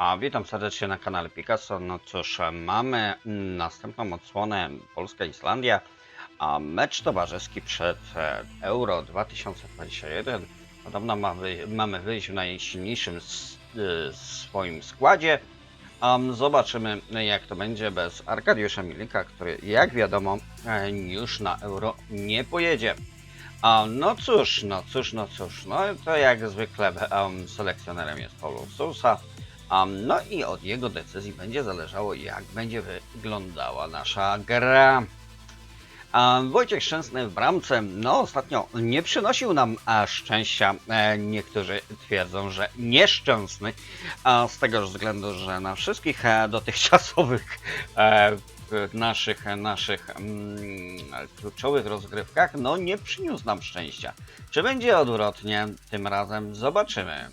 A witam serdecznie na kanale Picasso. No cóż, mamy następną odsłonę Polska-Islandia, a mecz towarzyski przed e, Euro 2021. Podobno ma wy, mamy wyjść w najsilniejszym y, swoim składzie. Um, zobaczymy jak to będzie bez Arkadiusza Milika, który jak wiadomo e, już na Euro nie pojedzie. A no cóż, no cóż, no cóż, no to jak zwykle um, selekcjonerem jest Paulo Sousa. No i od jego decyzji będzie zależało, jak będzie wyglądała nasza gra. Wojciech Szczęsny w bramce, no ostatnio nie przynosił nam a, szczęścia. E, niektórzy twierdzą, że nieszczęsny, z tego względu, że na wszystkich e, dotychczasowych e, naszych, naszych mm, kluczowych rozgrywkach, no nie przyniósł nam szczęścia. Czy będzie odwrotnie? Tym razem zobaczymy.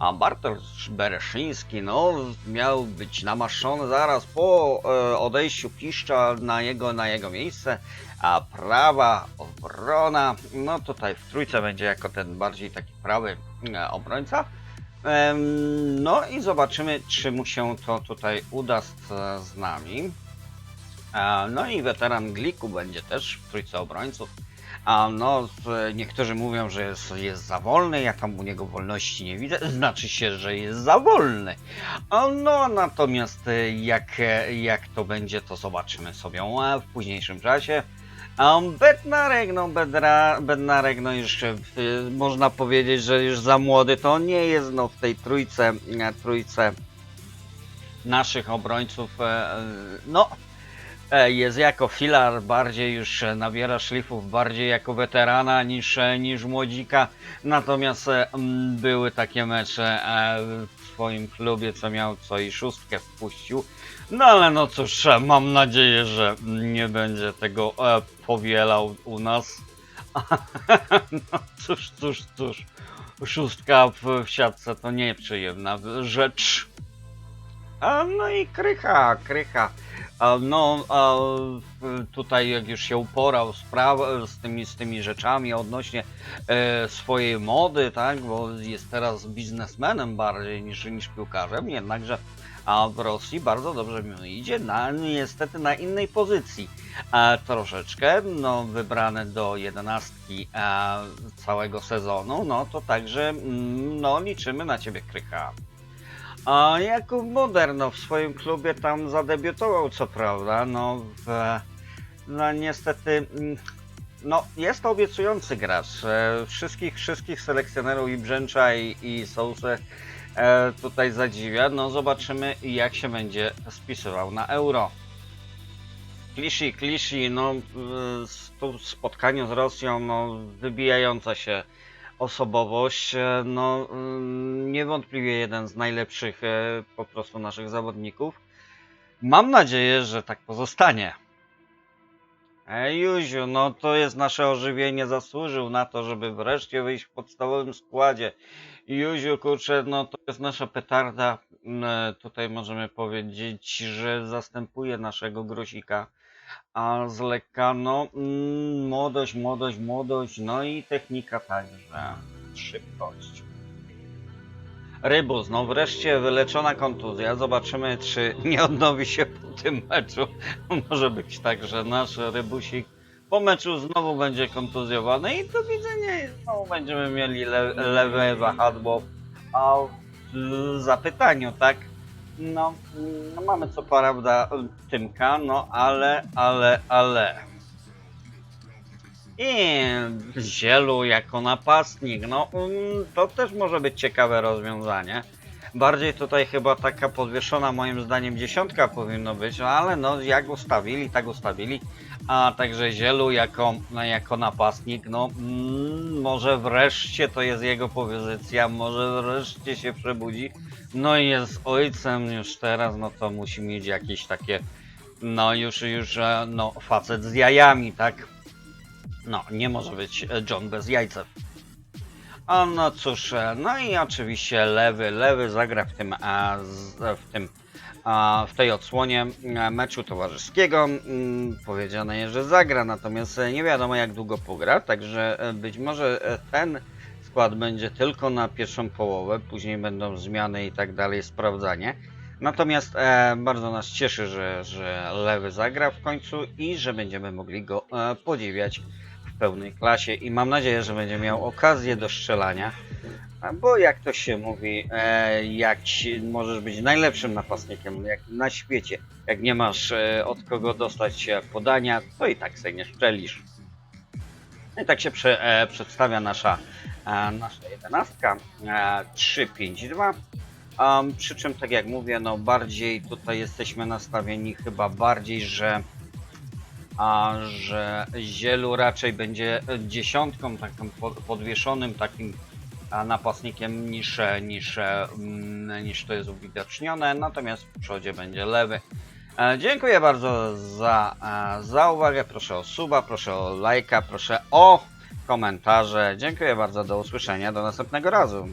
A Bartosz Bereszyński, no, miał być namaszczony zaraz po e, odejściu Piszcza na jego, na jego miejsce, a prawa obrona, no tutaj w trójce będzie jako ten bardziej taki prawy e, obrońca. No i zobaczymy, czy mu się to tutaj uda z, z nami. No i weteran Gliku będzie też w trójce obrońców. A no, niektórzy mówią, że jest, jest za wolny, ja tam u niego wolności nie widzę, znaczy się, że jest za wolny. A No, natomiast e, jak, e, jak to będzie, to zobaczymy sobie w późniejszym czasie. Um, Bednarek, no Bedra, Bednarek, no już e, można powiedzieć, że już za młody to on nie jest, no w tej trójce, trójce naszych obrońców, no jest jako filar, bardziej już e, nabiera szlifów, bardziej jako weterana niż, e, niż młodzika. Natomiast e, były takie mecze e, w swoim klubie, co miał co i szóstkę wpuścił. No ale no cóż, e, mam nadzieję, że nie będzie tego e, powielał u nas. no cóż, cóż, cóż. Szóstka w, w siatce to nieprzyjemna rzecz. A, no i krycha, krycha. A, No, a, tutaj jak już się uporał z, z, tymi, z tymi rzeczami odnośnie e, swojej mody, tak, bo jest teraz biznesmenem bardziej niż, niż piłkarzem, jednakże a w Rosji bardzo dobrze mu idzie, na, niestety na innej pozycji. E, troszeczkę, no, wybrany do jedenastki e, całego sezonu, no to także mm, no, liczymy na ciebie, Krycha. A Jakub Moderno w swoim klubie tam zadebiutował, co prawda, no, w, no niestety, mm, no jest to obiecujący gracz. E, Wszystkich, wszystkich selekcjonerów i Brzęcza i, i Sousę e, tutaj zadziwia. No zobaczymy jak się będzie spisywał na Euro. Kliszy, kliszy, no w tu spotkaniu z Rosją, no wybijająca się osobowość, e, no mm, niewątpliwie jeden z najlepszych e, po prostu naszych zawodników. Mam nadzieję, że tak pozostanie. Ej, Juziu, no to jest nasze ożywienie, zasłużył na to, żeby wreszcie wyjść w podstawowym składzie. Juziu, kurczę, no to jest nasza petarda. Mm, e, Tutaj możemy powiedzieć, że zastępuje naszego grosika. A z lekka, no, mm, młodość, młodość, młodość, no i technika także. Szybkość. Rybus, no wreszcie wyleczona kontuzja. Zobaczymy, czy nie odnowi się po tym meczu. Może być tak, że nasz Rybusik po meczu znowu będzie kontuzjowany i do widzenia znowu będziemy mieli le lewe wahadło a w zapytaniu, tak? No, no mamy co prawda Tymka, no ale, ale, ale. I Zielu jako napastnik, no mm, to też może być ciekawe rozwiązanie. Bardziej tutaj chyba taka podwieszona moim zdaniem dziesiątka powinno być, no ale no jak ustawili, tak ustawili. A także Zielu jako, no, jako napastnik, no mm, może wreszcie to jest jego pozycja, może wreszcie się przebudzi. No i jest ojcem już teraz, no to musi mieć jakieś takie, no już, już, e, no facet z jajami, tak? No, nie może być John bez jajcew. A no cóż, e, no i oczywiście lewy, lewy zagra w tym, a, w tym, w tej odsłonie e, meczu towarzyskiego. Mm, Powiedziane jest, że zagra, natomiast e, nie wiadomo jak długo pogra, także e, być może ten skład będzie tylko na pierwszą połowę, później będą zmiany i tak dalej, sprawdzanie. Natomiast bardzo nas cieszy, że, że Lewy zagra w końcu i że będziemy mogli go podziwiać w pełnej klasie i mam nadzieję, że będzie miał okazję do strzelania. Bo jak to się mówi, e, jak możesz być najlepszym napastnikiem jak na świecie, jak nie masz e, od kogo dostać podania, to i tak sobie nie strzelisz. I tak się prze, e, przedstawia nasza, e, nasza jedenastka e, 3-5-2. Um, przy czym, tak jak mówię, no bardziej tutaj jesteśmy nastawieni chyba bardziej, że a że Zielu raczej będzie dziesiątką, takim pod- podwieszonym takim napastnikiem niż, niż, mm, niż to jest uwidocznione, natomiast w przodzie będzie lewy. E, Dziękuję bardzo za, e, za uwagę, proszę o suba, proszę o lajka, proszę o komentarze. Dziękuję bardzo, do usłyszenia, do następnego razu.